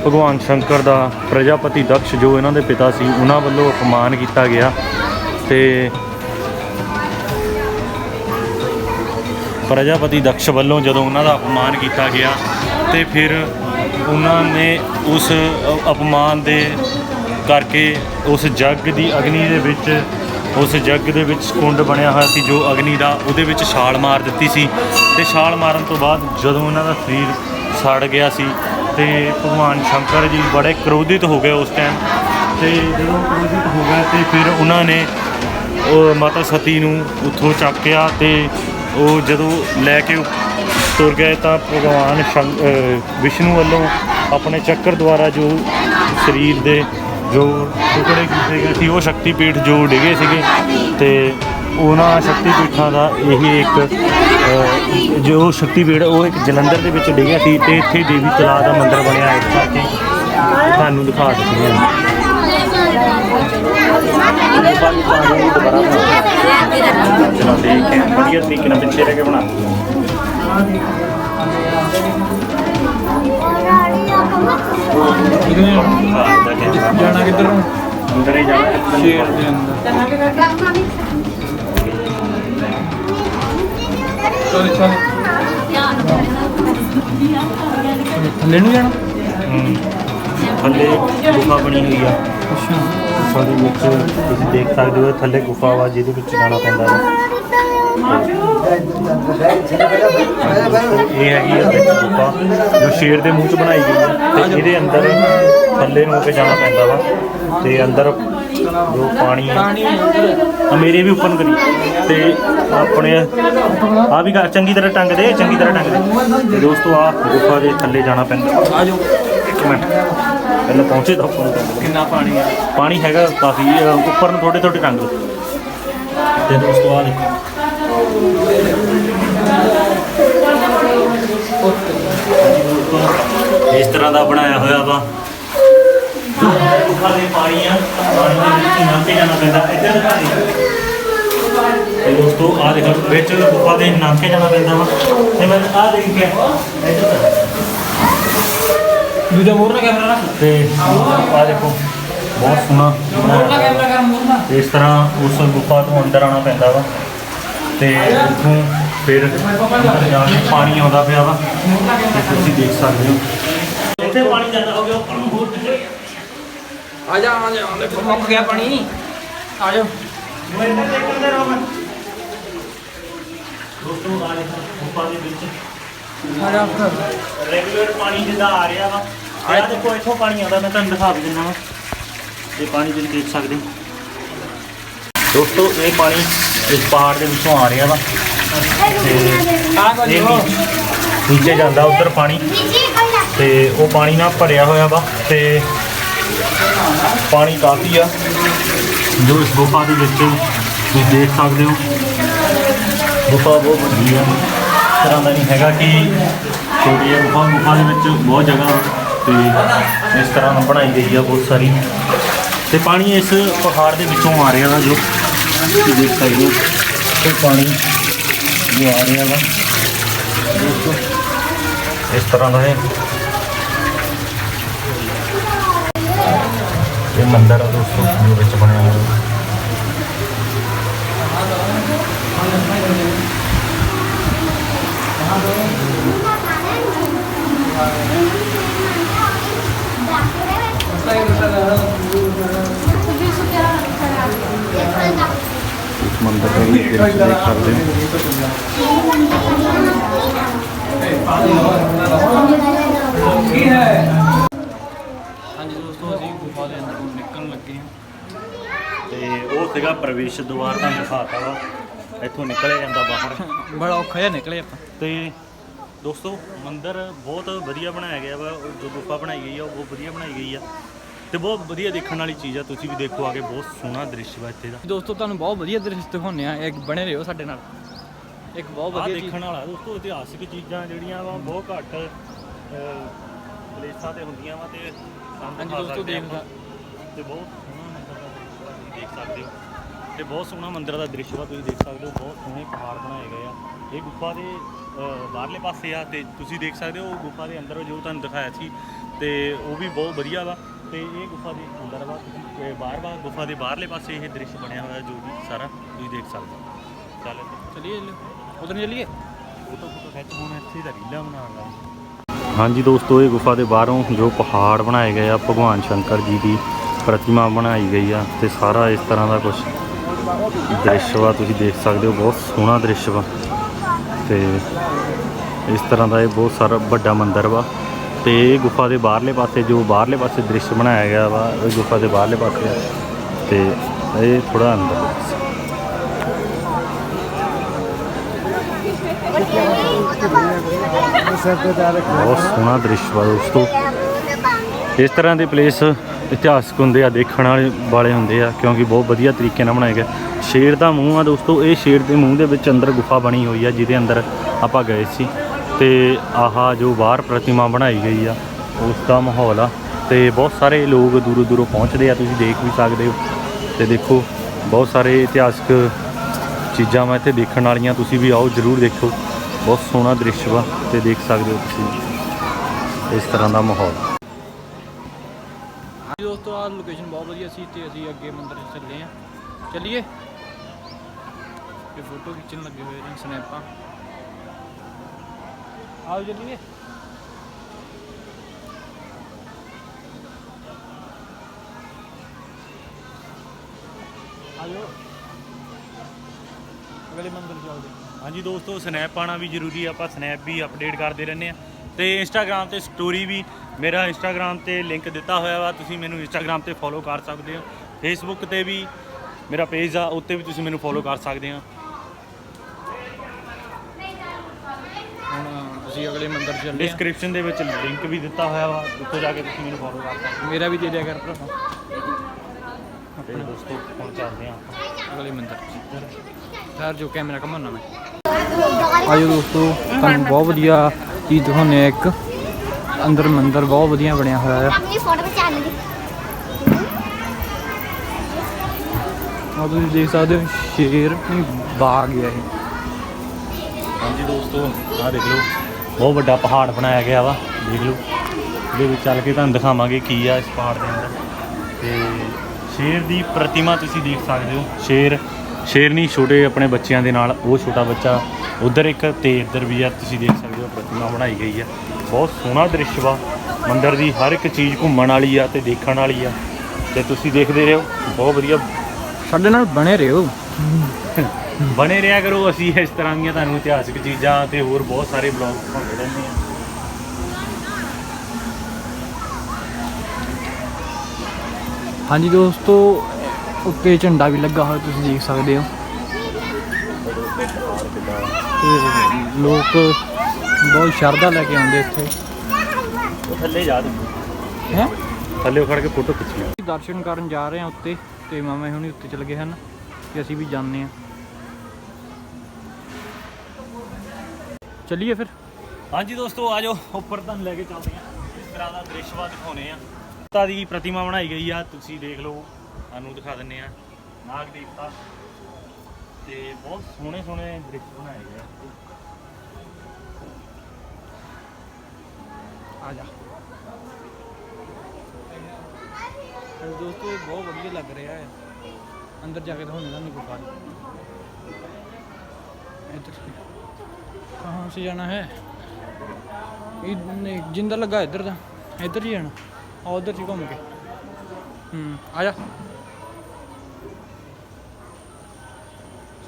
ਭਗਵਾਨ ਸ਼ੰਕਰ ਦਾ ਪ੍ਰਜਾਪਤੀ ਦਕਸ਼ ਜੋ ਇਹਨਾਂ ਦੇ ਪਿਤਾ ਸੀ, ਉਹਨਾਂ ਵੱਲੋਂ ਅਪਮਾਨ ਕੀਤਾ ਗਿਆ ਤੇ ਪ੍ਰਜਾਪਤੀ ਦਕਸ਼ ਵੱਲੋਂ ਜਦੋਂ ਉਹਨਾਂ ਦਾ ਅਪਮਾਨ ਕੀਤਾ ਗਿਆ ਤੇ ਫਿਰ ਉਹਨਾਂ ਨੇ ਉਸ ਅਪਮਾਨ ਦੇ ਕਰਕੇ ਉਸ ਜੱਗ ਦੀ ਅਗਨੀ ਦੇ ਵਿੱਚ ਉਸ ਜੱਗ ਦੇ ਵਿੱਚ ਕੁੰਡ ਬਣਿਆ ਹੋਇਆ ਸੀ ਜੋ ਅਗਨੀ ਦਾ ਉਹਦੇ ਵਿੱਚ ਛਾਲ ਮਾਰ ਦਿੱਤੀ ਸੀ ਤੇ ਛਾਲ ਮਾਰਨ ਤੋਂ ਬਾਅਦ ਜਦੋਂ ਉਹਨਾਂ ਦਾ ਸਰੀਰ ਸੜ ਗਿਆ ਸੀ ਤੇ ਭਗਵਾਨ ਸ਼ੰਕਰ ਜੀ ਬੜੇ ਕ੍ਰੋਧਿਤ ਹੋ ਗਏ ਉਸ ਟਾਈਮ ਤੇ ਜਦੋਂ ਕ੍ਰੋਧਿਤ ਹੋ ਗਏ ਤੇ ਫਿਰ ਉਹਨਾਂ ਨੇ ਉਹ ਮਾਤਾ ਸਤੀ ਨੂੰ ਉੱਥੋਂ ਚੱਕਿਆ ਤੇ ਉਹ ਜਦੋਂ ਲੈ ਕੇ ਤੁਰ ਗਏ ਤਾਂ ਭਗਵਾਨ ਸ਼ੰ- ਵਿਸ਼ਨੂੰ ਵੱਲੋਂ ਆਪਣੇ ਚੱਕਰ ਦੁਆਰਾ ਜੋ ਸਰੀਰ ਦੇ ਜੋ ਟੁਕੜੇ ਕੀਤੇ ਗਏ ਸੀ, ਉਹ ਸ਼ਕਤੀਪੀਠ ਜੋ ਡਿਗੇ ਸੀਗੇ ਤੇ ਉਹਨਾਂ ਸ਼ਕਤੀਪੀਠਾਂ ਦਾ ਇਹ ਇੱਕ ਜੋ ਸ਼ਕਤੀਪੀਠ, ਉਹ ਇੱਕ ਜਲੰਧਰ ਦੇ ਵਿੱਚ ਡਿਗਿਆ ਸੀ ਤੇ ਇੱਥੇ ਦੇਵੀ ਤਲਾਬ ਦਾ ਮੰਦਿਰ ਬਣਿਆ ਇਸ ਕਰਕੇ ਤੁਹਾਨੂੰ ਦਿਖਾ ਦਿੰਦੇ ਹਾਂ। ਚਲੋ ਦੇਖ ਕੇ ਵਧੀਆ ਤਰੀਕੇ ਨਾਲ ਪਿੱਛੇ ਰਹਿ ਕੇ ਬਣਾ ਅੰਦਰ ਹੀ ਜਾਣਾ। ਸ਼ੇਰ ਦੇ ਅੰਦਰ ਚਲ ਚਲ ਥੱਲੇ ਨੂੰ ਜਾਣਾ? ਥੱਲੇ ਗੁਫਾ ਬਣੀ ਹੋਈ ਆ। ਅੱਛਾ। ਗੁਫਾ ਦੇ ਵਿੱਚ ਤੁਸੀਂ ਦੇਖ ਸਕਦੇ ਹੋ ਥੱਲੇ ਗੁਫਾ ਵਾ ਜਿਹਦੇ ਵਿੱਚ ਜਾਣਾ ਪੈਂਦਾ ਵਾ। ਇਹ ਹੈਗੀ ਆ ਗੁਫਾ ਜੋ ਸ਼ੇਰ ਦੇ ਮੂੰਹ 'ਚ ਬਣਾਈ ਗਈ ਹੈ ਤੇ ਇਹਦੇ ਅੰਦਰ ਥੱਲੇ ਨੂੰ ਹੋ ਕੇ ਜਾਣਾ ਪੈਂਦਾ ਵਾ। ਤੇ ਅੰਦਰ ਜੋ ਪਾਣੀ ਆ ਆ ਮੇਰੇ ਵੀ ਉੱਪਰ ਨੂੰ ਕਰੀ। ਤੇ ਆਪਣੇ ਆ ਵੀ ਕਰ- ਚੰਗੀ ਤਰ੍ਹਾਂ ਟੰਗ ਦੇ ਚੰਗੀ ਤਰ੍ਹਾਂ ਟੰਗ ਦੇ। ਤੇ ਦੋਸਤੋ ਆ ਗੁਫਾ ਦੇ ਥੱਲੇ ਜਾਣਾ ਪੈਂਦਾ। ਆ ਜਾਓ ਇੱਕ ਮਿੰਟ। ਪਹਿਲਾਂ ਪਹੁੰਚੇ ਤਾਂ ਉੱਪਰ ਨੂੰ ਕਿੰਨਾ ਪਾਣੀ ਆ ਪਾਣੀ ਹੈਗਾ ਕਾਫੀ ਅ, ਉੱਪਰ ਨੂੰ ਥੋੜੇ ਥੋੜੇ ਟੰਗ ਲਓ ਤੇ ਦੋਸਤੋ ਆ ਦੇਖੋ। ਇਸ ਤਰ੍ਹਾਂ ਦਾ ਬਣਾਇਆ ਹੋਇਆ ਵਾ। ਗੁਫਾ ਦੇ ਪਾਣੀ ਆ ਪਾਣੀ ਦੇ ਵਿੱਚ ਲੰਘ ਕੇ ਜਾਣਾ ਪੈਂਦਾ ਇੱਧਰ ਦਿਖਾ ਦੇ। ਤੇ ਦੋਸਤੋ ਆ ਦੇਖੋ ਵਿੱਚ ਗੁਫਾ ਦੇ ਲੰਘ ਕੇ ਜਾਣਾ ਪੈਂਦਾ ਵਾ। ਤੇ ਮੈਂ ਆ ਦੇਖ ਕੇ ਇੱਧਰ ਦੂਜਾ ਮੋਰ ਨਾ ਕੈਮਰਾ ਰੱਖ। ਤੇ ਆ ਦੇਖੋ ਬਹੁਤ ਸੋਹਣਾ ਬਣਾਇਆ। ਕੈਮਰਾ ਕਰ ਮੋਰ ਨਾ ਤੇ ਇਸ ਤਰ੍ਹਾਂ ਉਸ ਗੁਫਾ ਤੋਂ ਅੰਦਰ ਆਉਣਾ ਪੈਂਦਾ ਵਾ। ਤੇ ਇੱਥੋਂ ਫਿਰ ਅੰਦਰ ਜਾ ਕੇ ਪਾਣੀ ਆਉਂਦਾ ਪਿਆ ਵਾ। ਤੇ ਤੁਸੀਂ ਦੇਖ ਸਕਦੇ ਹੋ। ਇੱਥੇ ਪਾਣੀ ਜਾਂਦਾ ਹੋ ਗਿਆ ਉੱਪਰ ਨੂੰ ਹੋਰ ਆ ਜਾ ਆ ਜਾ ਦੇਖੋ ਮੁੱਕ ਗਿਆ ਪਾਣੀ। ਆ ਜਾਓ। ਉਹ ਇੰਨੇ ਦੇਖਦੇ ਰਹੋ ਮੈਂ ਦੋਸਤੋ ਆ ਦੇਖੋ ਗੁਫਾ ਦੇ ਵਿੱਚ। ਆ ਜਾ ਰੈਗੂਲਰ ਪਾਣੀ ਜਿੱਦਾਂ ਆ ਰਿਹਾ ਵਾ। ਆ ਦੇਖੋ ਇੱਥੋਂ ਪਾਣੀ ਆਉਂਦਾ ਮੈਂ ਤੁਹਾਨੂੰ ਦਿਖਾ ਵੀ ਦਿੰਦਾ ਵਾ। ਇਹ ਪਾਣੀ ਤੁਸੀਂ ਦੇਖ ਸਕਦੇ ਹੋ। ਦੋਸਤੋ ਇਹ ਪਾਣੀ ਇਸ ਪਹਾੜ ਦੇ ਵਿੱਚੋਂ ਆ ਰਿਹਾ ਵਾ। ਤੇ ਇਹ ਨੀਚੇ ਜਾਂਦਾ ਉਧਰ ਪਾਣੀ। ਤੇ ਉਹ ਪਾਣੀ ਨਾਲ ਭਰਿਆ ਹੋਇਆ ਵਾ। ਤੇ ਪਾਣੀ ਕਾਫੀ ਆ। ਜੋ ਇਸ ਗੁਫਾ ਦੇ ਵਿੱਚ ਤੁਸੀਂ ਦੇਖ ਸਕਦੇ ਹੋ, ਗੁਫਾ ਬਹੁਤ ਵੱਡੀ ਆ। ਇਸ ਤਰ੍ਹਾਂ ਦਾ ਨਹੀਂ ਹੈਗਾ ਕਿ ਛੋਟੀ ਜਿਹੀ ਗੁਫਾ ਗੁਫਾ ਦੇ ਵਿੱਚ ਬਹੁਤ ਜਗ੍ਹਾ ਵਾ ਤੇ ਇਸ ਤਰ੍ਹਾਂ ਨਾਲ ਬਣਾਈ ਗਈ ਆ ਬਹੁਤ ਸਾਰੀ। ਤੇ ਪਾਣੀ ਇਸ ਪਹਾੜ ਦੇ ਵਿੱਚੋਂ ਆ ਰਿਹਾ ਵਾ ਜੋ ਤੁਸੀਂ ਦੇਖ ਸਕਦੇ ਹੋ। ਤੇ ਪਾਣੀ ਜੋ ਆ ਰਿਹਾ ਵਾ, ਦੋਸਤੋ, ਇਸ ਤਰ੍ਹਾਂ ਦਾ ਹੈ ਇਹ ਮੰਦਿਰ ਆ ਦੋਸਤੋ ਜੋ ਵਿੱਚ ਬਣਿਆ ਹੋਇਆ। ਇਸ ਮੰਦਰ ਦੇ ਵੀ ਦ੍ਰਿਸ਼ ਦੇਖ ਸਕਦੇ ਹੋ। ਹਾਂਜੀ ਦੋਸਤੋ ਅਸੀਂ ਗੁਫਾ ਦੇ ਅੰਦਰ ਨੂੰ ਨਿਕਲਣ ਲੱਗੇ ਹਾਂ ਤੇ ਉਹ ਸੀਗਾ ਪ੍ਰਵੇਸ਼ ਦੁਆਰ ਦਾ ਦਿਖਾਤਾ ਵਾ। ਇੱਥੋਂ ਨਿਕਲਿਆ ਜਾਂਦਾ ਬਾਹਰ। ਬੜਾ ਔਖਾ ਜਿਹਾ ਨਿਕਲੇ ਆਪਾਂ। ਤੇ ਦੋਸਤੋ ਮੰਦਿਰ ਬਹੁਤ ਵਧੀਆ ਬਣਾਇਆ ਗਿਆ ਵਾ। ਉਹ ਜੋ ਗੁਫਾ ਬਣਾਈ ਗਈ ਆ ਉਹ ਬਹੁਤ ਵਧੀਆ ਬਣਾਈ ਗਈ ਆ। ਤੇ ਬਹੁਤ ਵਧੀਆ ਦੇਖਣ ਵਾਲੀ ਚੀਜ਼ ਆ। ਤੁਸੀਂ ਵੀ ਦੇਖੋ ਆਗੇ ਬਹੁਤ ਸੋਹਣਾ ਦ੍ਰਿਸ਼ ਵਾ ਇੱਥੇ ਦਾ। ਦੋਸਤੋ ਤੁਹਾਨੂੰ ਬਹੁਤ ਵਧੀਆ ਦ੍ਰਿਸ਼ ਦਿਖਾਉਂਦੇ ਆ ਇੱਕ ਬਣੇ ਰਹੋ ਸਾਡੇ ਨਾਲ। ਇੱਕ ਬਹੁਤ ਆ ਵਧੀਆ ਚੀਜ਼। ਦੇਖਣ ਵਾਲਾ ਦੋਸਤੋ ਇਤਿਹਾਸਿਕ ਚੀਜ਼ਾਂ ਜਿਹੜੀਆਂ ਵਾ ਬਹੁਤ ਘੱਟ ਅਹ, ਪਲੇਸਾਂ ਤੇ ਹੁੰਦੀਆਂ ਵਾ ਤੇ ਸਾਨੂੰ ਹਾਂਜੀ ਦੋਸਤੋ ਸਕਦੇ ਦੇਖ ਆਪਾਂ। ਤੇ ਬਹੁਤ ਸੋਹਣਾ ਮੰਦਿਰ ਦਾ ਦ੍ਰਿਸ਼ ਵਾ ਤੁਸੀਂ ਦੇਖ ਸਕਦੇ ਹੋ। ਤੇ ਬਹੁਤ ਸੋਹਣਾ ਮੰਦਿਰ ਦਾ ਦ੍ਰਿਸ਼ ਵਾ ਤੁਸੀਂ ਦੇਖ ਸਕਦੇ ਹੋ ਬਹੁਤ ਸੋਹਣੇ ਪਹਾੜ ਬਣਾਏ ਗਏ ਆ। ਇਹ ਗੁਫਾ ਦੇ ਬਾਹਰਲੇ ਪਾਸੇ ਆ ਤੇ ਤੁਸੀਂ ਦੇਖ ਸਕਦੇ ਹੋ ਉਹ ਗੁਫਾ ਦੇ ਅੰਦਰ ਜੋ ਤੁਹਾਨੂੰ ਦਿਖਾਇਆ ਸੀ ਤੇ ਉਹ ਵੀ ਬਹੁਤ ਵਧੀਆ ਵਾ। ਤੇ ਇਹ ਗੁਫਾ ਦੇ ਅੰਦਰ ਵਾ ਤੁਸੀਂ ਬਾਹਰ ਵਾ ਗੁਫਾ ਦੇ ਬਾਹਰਲੇ ਪਾਸੇ ਇਹ ਦ੍ਰਿਸ਼ ਬਣਿਆ ਹੋਇਆ ਜੋ ਵੀ ਸਾਰਾ ਤੁਸੀਂ ਦੇਖ ਸਕਦੇ ਹੋ। ਚੱਲ ਚਲਿਏ ਉਧਰ ਚੱਲੀਏ? ਫੋਟੋ ਫੋਟੋ ਖਿੱਚ ਹੁਣ ਇੱਥੇ ਦਾ ਰੀਲਾ ਬਣਾਉਣਾ ਹਾਂਜੀ ਦੋਸਤੋ ਇਹ ਗੁਫਾ ਦੇ ਬਾਹਰੋਂ ਜੋ ਪਹਾੜ ਬਣਾਏ ਗਏ ਆ ਭਗਵਾਨ ਸ਼ੰਕਰ ਜੀ ਦੀ ਪ੍ਰਤਿਮਾ ਬਣਾਈ ਗਈ ਆ ਤੇ ਸਾਰਾ ਇਸ ਤਰ੍ਹਾਂ ਦਾ ਕੁਝ ਦ੍ਰਿਸ਼ ਵਾ, ਤੁਸੀਂ ਦੇਖ ਸਕਦੇ ਹੋ, ਬਹੁਤ ਸੋਹਣਾ ਦ੍ਰਿਸ਼ ਵਾ। ਤੇ ਇਸ ਤਰ੍ਹਾਂ ਦਾ ਇਹ ਬਹੁਤ ਸਾਰਾ ਵੱਡਾ ਮੰਦਿਰ ਵਾ। ਤੇ ਇਹ ਗੁਫਾ ਦੇ ਬਾਹਰਲੇ ਪਾਸੇ, ਜੋ ਬਾਹਰਲੇ ਪਾਸੇ ਦ੍ਰਿਸ਼ ਬਣਾਇਆ ਗਿਆ ਵਾ, ਇਹ ਗੁਫਾ ਦੇ ਬਾਹਰਲੇ ਪਾਸੇ ਆ। ਤੇ ਇਹ ਥੋੜਾ ਅੰਦਰ ਬਹੁਤ ਸੋਹਣਾ ਦ੍ਰਿਸ਼ ਵਾ ਦੋਸਤੋ। ਇਸ ਤਰ੍ਹਾਂ ਦੇ ਪਲੇਸ ਇਤਿਹਾਸਕ ਹੁੰਦੇ ਆ, ਦੇਖਣ ਵਾਲੇ ਵਾਲੇ ਹੁੰਦੇ ਆ, ਕਿਉਂਕਿ ਬਹੁਤ ਵਧੀਆ ਤਰੀਕੇ ਨਾਲ ਬਣਾਏ ਗਏ। ਸ਼ੇਰ ਦਾ ਮੂੰਹ ਆ ਦੋਸਤੋ, ਇਹ ਸ਼ੇਰ ਦੇ ਮੂੰਹ ਦੇ ਵਿੱਚ ਅੰਦਰ ਗੁਫਾ ਬਣੀ ਹੋਈ ਆ, ਜਿਹਦੇ ਅੰਦਰ ਆਪਾਂ ਗਏ ਸੀ। ਤੇ ਆਹਾ ਜੋ ਬਾਹਰ ਪ੍ਰਤਿਮਾ ਬਣਾਈ ਗਈ ਆ, ਉਸ ਦਾ ਮਾਹੌਲ ਆ। ਤੇ ਬਹੁਤ ਸਾਰੇ ਲੋਕ ਦੂਰੋਂ ਦੂਰੋਂ ਪਹੁੰਚਦੇ ਆ, ਤੁਸੀਂ ਦੇਖ ਵੀ ਸਕਦੇ ਹੋ। ਤੇ ਦੇਖੋ, ਬਹੁਤ ਸਾਰੇ ਇਤਿਹਾਸਕ ਚੀਜ਼ਾਂ ਵਾ ਇੱਥੇ ਦੇਖਣ ਵਾਲੀਆਂ, ਤੁਸੀਂ ਵੀ ਆਓ, ਜਰੂਰ ਦੇਖੋ। ਬਹੁਤ ਸੋਹਣਾ ਦ੍ਰਿਸ਼ ਵਾ, ਤੇ ਦੇਖ ਸਕਦੇ ਹੋ ਤੁਸੀਂ। ਇਸ ਤਰ੍ਹਾਂ ਦਾ ਮਾਹੌਲ। ਲੋਕੇਸ਼ਨ ਬਹੁਤ ਵਧੀਆ ਸੀ ਤੇ ਅਸੀਂ ਅੱਗੇ ਮੰਦਿਰ ਚੱਲੇ ਆ ਚੱਲੀਏ। ਇਹ ਫੋਟੋ ਖਿੱਚਣ ਲੱਗੇ ਹੋਏ ਨੇ ਸਨੈਪਾਂ। ਆਓ ਚੱਲੀਏ। ਆਜੋ। ਅਗਲੇ ਮੰਦਿਰ ਚੱਲਦੇ ਹਾਂਜੀ ਦੋਸਤੋ, ਸਨੈਪ ਪਾਣਾ ਵੀ ਜ਼ਰੂਰੀ ਆ, ਆਪਾਂ ਸਨੈਪ ਵੀ ਅਪਡੇਟ ਕਰਦੇ ਰਹਿੰਦੇ ਆ ਤੇ ਇੰਸਟਾਗ੍ਰam ਤੇ ਸਟੋਰੀ ਵੀ ਮੇਰਾ ਇੰਸਟਾਗ੍ਰam ਤੇ ਲਿੰਕ ਦਿੱਤਾ ਹੋਇਆ ਵਾ ਤੁਸੀਂ ਮੈਨੂੰ ਇੰਸਟਾਗ੍ਰam ਤੇ ਫੋਲੋ ਕਰ ਸਕਦੇ ਹੋ। ਫੇਸਬੁੱਕ ਤੇ ਵੀ ਮੇਰਾ ਪੇਜ ਆ ਉੱਤੇ ਵੀ ਤੁਸੀਂ ਮੈਨੂੰ ਫੋਲੋ ਕਰ ਸਕਦੇ ਹੋ। ਹੁਣ ਤੁਸੀਂ ਅਗਲੇ ਮੰਦਿਰ ਚੱਲੇ ਆ ਡਿਸਕ੍ਰਿਪਸ਼ਨ ਦੇ ਵਿੱਚ ਲਿੰਕ ਵੀ ਦਿੱਤਾ ਹੋਇਆ ਵਾ ਉੱਥੇ ਜਾ ਕੇ ਤੁਸੀਂ ਮੈਨੂੰ ਫੋਲੋ ਕਰ ਸਕਦੇ ਮੇਰਾ ਵੀ ਦੇ ਦਿਆ ਕਰ ਭਰਾ। ਹੋ ਤੇ ਦੋਸਤੋ ਹੁਣ ਚੱਲਦੇ ਆ ਅਗਲੇ ਮੰਦਿਰ ਠਹਿਰ ਜੋ ਕੈਮਰਾ ਘਮਾਉਣਾ ਮੈਂ। ਆਜੋ ਦੋਸਤੋ ਤੁਹਾਨੂੰ ਬਹੁਤ ਵਧੀਆ ਚੀਜ਼ ਤੁਹਾਨੂੰ ਇੱਕ ਅੰਦਰ ਮੰਦਰ ਬਹੁਤ ਵਧੀਆ ਬਣਿਆ ਹੋਇਆ ਆ। ਆਪਣੀ ਫੋਟੋ ਵਿੱਚ ਆਲੂ ਆ ਤੁਸੀਂ ਦੇਖ ਸਕਦੇ ਹੋ ਸ਼ੇਰ ਨਹੀਂ ਬਾਗ ਹੈ ਇਹ। ਹਾਂਜੀ ਦੋਸਤੋ ਆ ਦੇਖ ਲਓ ਬਹੁਤ ਵੱਡਾ ਪਹਾੜ ਬਣਾਇਆ ਗਿਆ ਵਾ ਦੇਖ ਲਓ। ਇਹਦੇ ਵਿੱਚ ਚੱਲ ਕੇ ਤੁਹਾਨੂੰ ਦਿਖਾਵਾਂਗੇ ਕੀ ਆ ਇਸ ਪਹਾੜ ਦੇ ਅੰਦਰ। ਤੇ ਸ਼ੇਰ ਦੀ ਪ੍ਰਤਿਮਾ ਤੁਸੀਂ ਦੇਖ ਸਕਦੇ ਹੋ ਸ਼ੇਰ ਸ਼ੇਰ ਨਹੀਂ ਛੋਟੇ ਆਪਣੇ ਬੱਚਿਆਂ ਦੇ ਨਾਲ ਉਹ ਛੋਟਾ ਬੱਚਾ ਉਧਰ ਇੱਕ ਤੇ ਇੱਧਰ ਵੀ ਆ ਤੁਸੀਂ ਦੇਖ ਸਕਦੇ ਪ੍ਰਤਿਮਾ ਬਣਾਈ ਗਈ ਆ। ਬਹੁਤ ਸੋਹਣਾ ਦ੍ਰਿਸ਼ ਵਾ। ਮੰਦਿਰ ਦੀ ਹਰ ਇੱਕ ਚੀਜ਼ ਘੁੰਮਣ ਵਾਲੀ ਆ ਤੇ ਦੇਖਣ ਵਾਲੀ ਆ। ਤੇ ਤੁਸੀਂ ਦੇਖਦੇ ਰਹੋ। ਬਹੁਤ ਵਧੀਆ। ਸਾਡੇ ਨਾਲ ਬਣੇ ਰਹੋ। ਬਣੇ ਰਿਹਾ ਕਰੋ। ਅਸੀਂ ਇਸ ਤਰ੍ਹਾਂ ਦੀਆਂ ਤੁਹਾਨੂੰ ਇਤਿਹਾਸਿਕ ਚੀਜ਼ਾਂ ਤੇ ਹੋਰ ਬਹੁਤ ਸਾਰੇ ਬਲੌਗ ਦਿਖਾਉਂਦੇ ਰਹਿੰਦੇ ਹਾਂ ਹਾਂਜੀ ਦੋਸਤੋ ਉੱਤੇ ਝੰਡਾ ਵੀ ਲੱਗਾ ਹੋਇਆ ਤੁਸੀਂ ਦੇਖ ਸਕਦੇ ਹੋ। ਲੋਕ ਬਹੁਤ ਸ਼ਰਧਾ ਲੈ ਕੇ ਆਉਂਦੇ ਇੱਥੇ। ਉਹ ਥੱਲੇ ਜਾ ਦੇ ਹੈ? ਥੱਲੇ ਖੜ ਕੇ ਫੋਟੋ ਖਿੱਚੀ ਦਰਸ਼ਨ ਕਰਨ ਜਾ ਰਹੇ ਹਾਂ ਉੱਤੇ ਤੇ ਮਾਮੇ ਹੁਣੀ ਉੱਤੇ ਚਲੇ ਗਏ ਹਨ ਤੇ ਅਸੀਂ ਵੀ ਜਾਂਦੇ ਹਾਂ। ਚੱਲੀਏ ਫਿਰ? ਹਾਂਜੀ ਦੋਸਤੋ ਆ ਜਾਓ। ਉੱਪਰ ਤੁਹਾਨੂੰ ਲੈ ਕੇ ਚੱਲਦੇ ਹਾਂ। ਇਸ ਤਰ੍ਹਾਂ ਦਾ ਦ੍ਰਿਸ਼ਵਾ ਦਿਖਾਉਨੇ ਆ ਦੇਵਤਾ ਦੀ ਪ੍ਰਤਿਮਾ ਬਣਾਈ ਗਈ ਆ। ਤੁਸੀਂ ਦੇਖ ਲਓ ਤੁਹਾਨੂੰ ਦਿਖਾ ਦਿੰਨੇ ਆ ਨਾਗ ਦੇਵਤਾ। ਤੇ ਬਹੁਤ ਸੋਹਣੇ ਸੋਹਣੇ ਦ੍ਰਿਸ਼ ਬਣਾਏ ਗਏ ਆ। ਆ ਦੋਸਤੋ, ਇਹ ਬਹੁਤ ਵਧੀਆ ਲੱਗ ਰਿਹਾ ਹੈ। ਅੰਦਰ ਜਾ ਕੇ ਦਿਖਾਉਂਦੇ ਤੁਹਾਨੂੰ ਗੁਫਾ ਇੱਧਰ। ਕਹਾਂ ਸੇ ਜਾਣਾ ਹੈ? ਇਹ ਜਿੰਦਾ ਲੱਗਾ ਇੱਧਰ ਦਾ। ਇੱਧਰ ਹੀ ਜਾਣਾ। ਆ ਉਧਰ ਹੀ ਘੁੰਮ ਕੇ। ਹੂੰ, ਆ ਜਾ।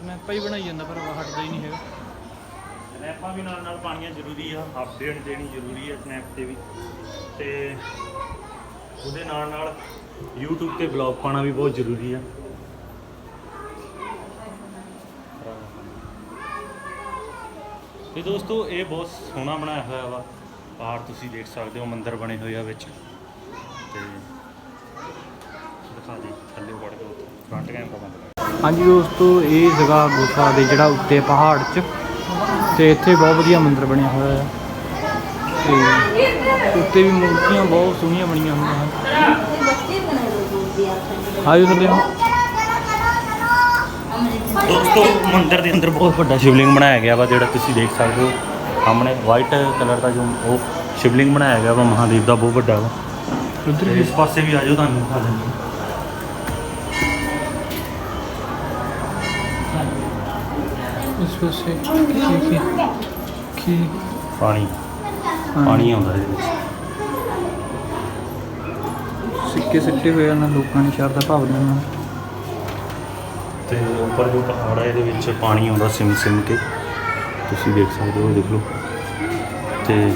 ਮੈਂ ਭਾਈ ਬਣਾਈ ਜਾਂਦਾ, ਪਰ ਹਟਦਾ ਹੀ ਨਹੀਂ ਹੈਗਾ। ਸਨੈਪਾਂ ਵੀ ਨਾਲ ਨਾਲ ਪਾਣੀਆਂ ਜ਼ਰੂਰੀ ਆ ਅਪਡੇਟ ਦੇਣੀ ਜ਼ਰੂਰੀ ਆ ਸਨੈਪ ਤੇ ਵੀ। ਤੇ ਉਹਦੇ ਨਾਲ ਨਾਲ YouTube ਤੇ ਬਲੌਗ ਪਾਣਾ ਵੀ ਬਹੁਤ ਜ਼ਰੂਰੀ ਆ। ਤੇ ਦੋਸਤੋ, ਇਹ ਬਹੁਤ ਸੋਹਣਾ ਬਣਾਇਆ ਹੋਇਆ ਵਾ। ਪਹਾੜ ਤੁਸੀਂ ਦੇਖ ਸਕਦੇ ਹੋ, ਮੰਦਿਰ ਬਣੇ ਹੋਏ ਆ ਵਿੱਚ। ਤੇ ਦਿਖਾ ਦੇ, ਥੱਲੇ ਵੜ ਕੇ ਫਰੰਟ ਕੈਮਰਾ ਬੰਦ ਕਰ। ਹਾਂਜੀ ਦੋਸਤੋ, ਇਹ ਜਗ੍ਹਾ ਗੁਫਾ ਦੇ ਜਿਹੜਾ ਉੱਤੇ ਪਹਾੜ 'ਚ ਤੇ ਇੱਥੇ ਬਹੁਤ ਵਧੀਆ ਮੰਦਿਰ ਬਣਿਆ ਹੋਇਆ ਹੈ। ਤੇ ਉੱਤੇ ਵੀ ਮੂਰਤੀਆਂ ਬਹੁਤ ਸੋਹਣੀਆਂ ਬਣੀਆਂ ਹੋਈਆਂ ਹਨ। ਆਜੋ ਥੱਲੇ। ਦੋਸਤੋ ਮੰਦਿਰ ਦੇ ਅੰਦਰ ਬਹੁਤ ਵੱਡਾ ਸ਼ਿਵਲਿੰਗ ਬਣਾਇਆ ਗਿਆ ਵਾ ਜਿਹੜਾ ਤੁਸੀਂ ਦੇਖ ਸਕਦੇ ਹੋ। ਸਾਹਮਣੇ ਵਾਈਟ ਕਲਰ ਦਾ ਜੋ ਉਹ ਸ਼ਿਵਲਿੰਗ ਬਣਾਇਆ ਗਿਆ ਵਾ ਮਹਾਦੇਵ ਦਾ ਬਹੁਤ ਵੱਡਾ ਵਾ। ਉੱਧਰ ਇਸ ਪਾਸੇ ਵੀ ਆਜੋ ਤੁਹਾਨੂੰ ਦਿਖਾ ਦਿੰਦੇ ਪਾਸੇ ਕੀ ਕੀ ਕੀ? ਪਾਣੀ। ਪਾਣੀ ਆਉਂਦਾ ਇਹਦੇ ਵਿੱਚ। ਸਿੱਕੇ ਸਿੱਟੇ ਹੋਏ ਉਹਨਾਂ ਲੋਕਾਂ ਨੇ ਸ਼ਰਧਾ ਭਾਵਨਾ ਨਾਲ ਤੇ ਉੱਪਰ ਜੋ ਪਹਾੜ ਹੈ ਇਹਦੇ ਵਿੱਚ ਪਾਣੀ ਆਉਂਦਾ ਸਿਮ ਸਿਮ ਕੇ। ਤੁਸੀਂ ਦੇਖ ਸਕਦੇ ਹੋ ਦੇਖ ਲਓ। ਤੇ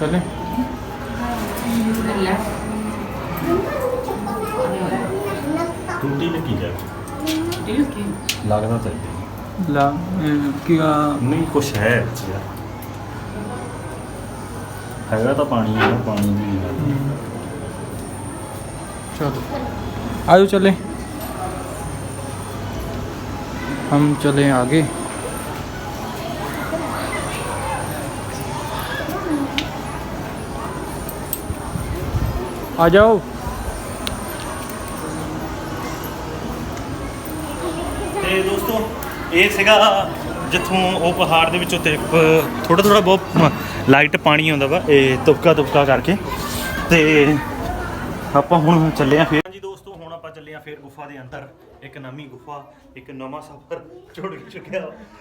ਚੱਲੇ। ਟੂਟੀ ਲੱਗੀ ਜਾ ਲੱਗਦਾ ਤਾਂ ਏਦਾਂ ਹੀ। ਲਾ ਇਹ ਕੀ ਆ ਨਹੀਂ ਕੁਛ ਹੈ ਵਿੱਚ ਯਾਰ ਹੈਗਾ ਤਾਂ ਪਾਣੀ ਹੈ ਪਾਣੀ ਨਹੀਂ ਹੈ चलो आयो चले हम चले आगे आ जाओ ਇਹ ਸੀਗਾ ਜਿੱਥੋਂ ਉਹ ਪਹਾੜ ਦੇ ਵਿੱਚੋਂ ਤੇ ਥੋੜਾ ਥੋੜਾ ਬਹੁਤ ਲਾਈਟ ਪਾਣੀ ਆਉਂਦਾ ਵਾ ਇਹ ਤੁਪਕਾ ਤੁਪਕਾ ਕਰਕੇ। ਤੇ ਆਪਾਂ ਹੁਣ ਚੱਲੇ ਆ ਫੇਰ। ਹਾਂਜੀ ਦੋਸਤੋ ਹੁਣ ਆਪਾਂ ਚੱਲੇ ਆ ਫੇਰ ਗੁਫਾ ਦੇ ਅੰਦਰ। ਇੱਕ ਨਵੀਂ ਗੁਫਾ ਇੱਕ ਨਵਾਂ ਸਫ਼ਰ ਜੁੜ ਚੁੱਕਿਆ।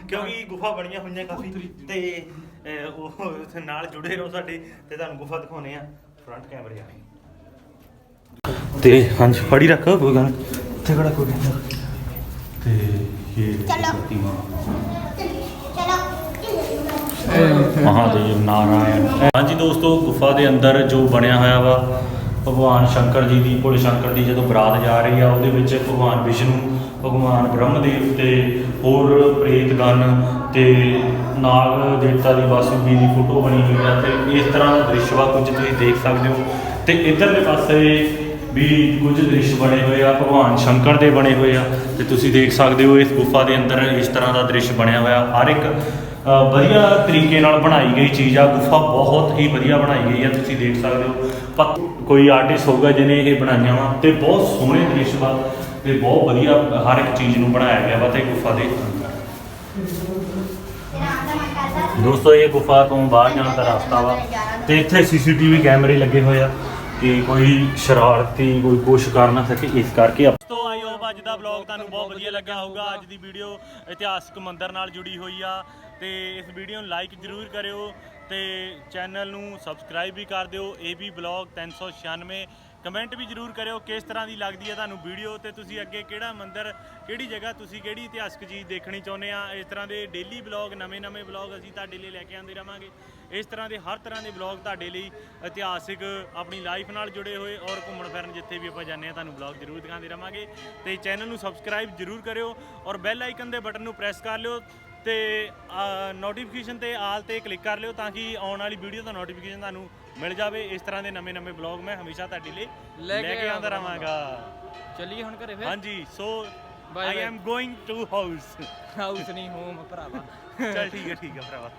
ਕਿਉਂਕਿ ਗੁਫਾ ਬਣੀਆਂ ਹੋਈਆਂ ਕਾਫੀ। ਤੇ ਉਹ ਨਾਲ ਜੁੜੇ ਰਹੋ ਸਾਡੇ ਤੇ ਤੁਹਾਨੂੰ ਗੁਫਾ ਦਿਖਾਉਨੇ ਆ ਫਰੰਟ ਕੈਮਰੇ ਆ। ਤੇ ਹਾਂਜੀ ਫੜੀ ਰੱਖ ਕੋਈ ਗੱਲ। ਇੱਥੇ ਖੜਾ ਕੋਈ ਨਹੀਂ। ਤੇ ਮਹਾਦੇਵ ਨਾਰਾਇਣ। ਹਾਂਜੀ ਦੋਸਤੋ ਗੁਫਾ ਦੇ ਅੰਦਰ ਜੋ ਬਣਿਆ ਹੋਇਆ ਵਾ ਭਗਵਾਨ ਸ਼ੰਕਰ ਜੀ ਦੀ ਭੋਲੇ ਸ਼ੰਕਰ ਦੀ ਜਦੋਂ ਬਰਾਤ ਜਾ ਰਹੀ ਆ ਉਹਦੇ ਵਿੱਚ ਭਗਵਾਨ ਵਿਸ਼ਨੂੰ ਭਗਵਾਨ ਬ੍ਰਹਮਦੇਵ ਤੇ ਹੋਰ ਪ੍ਰੇਤਗਣ ਤੇ ਨਾਗ ਦੇਵਤਾ ਦੀ ਵਾਸੁਕੀ ਦੀ ਫੋਟੋ ਬਣੀ ਹੋਈ ਆ ਤੇ ਇਸ ਤਰ੍ਹਾਂ ਦਾ ਦ੍ਰਿਸ਼ ਵਾ ਕੁਝ ਤੁਸੀਂ ਦੇਖ ਸਕਦੇ ਹੋ। ਤੇ ਇਧਰਲੇ ਪਾਸੇ ਵੀ ਕੁਝ ਦ੍ਰਿਸ਼ ਬਣੇ ਹੋਏ ਆ, ਭਗਵਾਨ ਸ਼ੰਕਰ ਦੇ ਬਣੇ ਹੋਏ ਆ, ਤੇ ਤੁਸੀਂ ਦੇਖ ਸਕਦੇ ਹੋ ਇਸ ਗੁਫਾ ਦੇ ਅੰਦਰ ਇਸ ਤਰ੍ਹਾਂ ਦਾ ਦ੍ਰਿਸ਼ ਬਣਿਆ ਹੋਇਆ। ਹਰ ਇੱਕ ਵਧੀਆ ਤਰੀਕੇ ਨਾਲ ਬਣਾਈ ਗਈ ਚੀਜ਼ ਆ, ਗੁਫਾ ਬਹੁਤ ਹੀ ਵਧੀਆ ਬਣਾਈ ਗਈ ਆ, ਤੁਸੀਂ ਦੇਖ ਸਕਦੇ ਹੋ। ਪਤ- ਕੋਈ ਆਰਟਿਸਟ ਹੋਊਗਾ ਜਿਹਨੇ ਇਹ ਬਣਾਈਆਂ ਵਾ, ਤੇ ਬਹੁਤ ਸੋਹਣੇ ਦ੍ਰਿਸ਼ ਵਾ, ਤੇ ਬਹੁਤ ਵਧੀਆ ਹਰ ਇੱਕ ਚੀਜ਼ ਨੂੰ ਬਣਾਇਆ ਗਿਆ ਵਾ ਤੇ ਗੁਫਾ ਦੇ ਦੋਸਤੋ, ਇਹ ਗੁਫਾ ਤੋਂ ਬਾਹਰ ਜਾਣ ਦਾ ਰਸਤਾ ਵਾ, ਤੇ ਇੱਥੇ ਸੀਸੀਟੀਵੀ ਕੈਮਰੇ ਲੱਗੇ ਹੋਏ ਆ। ਕਿ ਕੋਈ ਸ਼ਰਾਰਤੀ ਕੋਈ ਕੁਛ ਕਰ ਨਾ ਸਕੇ, ਇਸ ਕਰਕੇ ਦੋਸਤੋ, ਆਈ ਹੋਪ ਅੱਜ ਦਾ ਵਲੌਗ ਤੁਹਾਨੂੰ ਬਹੁਤ ਵਧੀਆ ਲੱਗਾ ਹੋਊਗਾ। ਅੱਜ ਦੀ ਵੀਡੀਓ ਇਤਿਹਾਸਕ ਮੰਦਿਰ ਨਾਲ ਜੁੜੀ ਹੋਈ ਆ ਤੇ ਇਸ ਵੀਡੀਓ ਨੂੰ ਲਾਈਕ ਜਰੂਰ ਕਰਿਓ ਤੇ ਚੈਨਲ ਨੂੰ ਸਬਸਕ੍ਰਾਈਬ ਵੀ ਕਰ ਦਿਓ। ਏਬੀ ਵਲੌਗ 396 ਕਮੈਂਟ ਵੀ ਜਰੂਰ ਕਰਿਓ ਕਿਸ ਤਰ੍ਹਾਂ ਦੀ ਲੱਗਦੀ ਹੈ ਤੁਹਾਨੂੰ ਵੀਡੀਓ ਤੇ ਤੁਸੀਂ ਅੱਗੇ ਕਿਹੜਾ ਮੰਦਿਰ, ਕਿਹੜੀ ਜਗ੍ਹਾ ਤੁਸੀਂ ਕਿਹੜੀ ਇਤਿਹਾਸਕ ਚੀਜ਼ ਦੇਖਣੀ ਚਾਹੁੰਦੇ ਆ? ਇਸ ਤਰ੍ਹਾਂ ਦੇ ਡੇਲੀ ਵਲੌਗ ਨਵੇਂ-ਨਵੇਂ ਵਲੌਗ ਅਸੀਂ ਤੁਹਾਡੇ ਲਈ ਲੈ ਕੇ ਆਉਂਦੇ ਰਵਾਂਗੇ। ਇਸ ਤਰ੍ਹਾਂ ਦੇ ਹਰ ਤਰ੍ਹਾਂ ਦੇ ਵਲੌਗ ਤੁਹਾਡੇ ਲਈ ਇਤਿਹਾਸਿਕ ਆਪਣੀ ਲਾਈਫ ਨਾਲ ਜੁੜੇ ਹੋਏ ਔਰ ਘੁੰਮਣ ਫਿਰਨ ਜਿੱਥੇ ਵੀ ਆਪਾਂ ਜਾਂਦੇ ਆ, ਤੁਹਾਨੂੰ ਵਲੌਗ ਜ਼ਰੂਰ ਦਿਖਾਉਂਦੇ ਰਵਾਂਗੇ। ਤੇ ਚੈਨਲ ਨੂੰ ਸਬਸਕ੍ਰਾਈਬ ਜ਼ਰੂਰ ਕਰਿਓ ਔਰ ਬੈਲ ਆਈਕਨ ਦੇ ਬਟਨ ਨੂੰ ਪ੍ਰੈਸ ਕਰ ਲਿਓ ਤੇ ਨੋਟੀਫਿਕੇਸ਼ਨ ਤੇ ਆਲ ਤੇ ਕਲਿੱਕ ਕਰ ਲਿਓ ਤਾਂ ਕਿ ਆਉਣ ਵਾਲੀ ਵੀਡੀਓ ਦਾ ਨੋਟੀਫਿਕੇਸ਼ਨ ਤੁਹਾਨੂੰ ਮਿਲ ਜਾਵੇ ਇਸ ਤਰ੍ਹਾਂ ਦੇ ਨਵੇਂ-ਨਵੇਂ ਬਲੌਗ ਮੈਂ ਹਮੇਸ਼ਾ ਤੁਹਾਡੇ ਲਈ ਲੈ ਕੇ ਆਉਂਦਾ ਰਹਾਂਗਾ। ਚਲਿਏ ਹੁਣ ਘਰੇ ਫਿਰ? ਹਾਂਜੀ so I am going to house house ਨਹੀਂ ਹੋਮ ਭਰਾਵਾ। ਚਲ ਠੀਕ ਹੈ ਠੀਕ ਹੈ ਭਰਾਵਾ।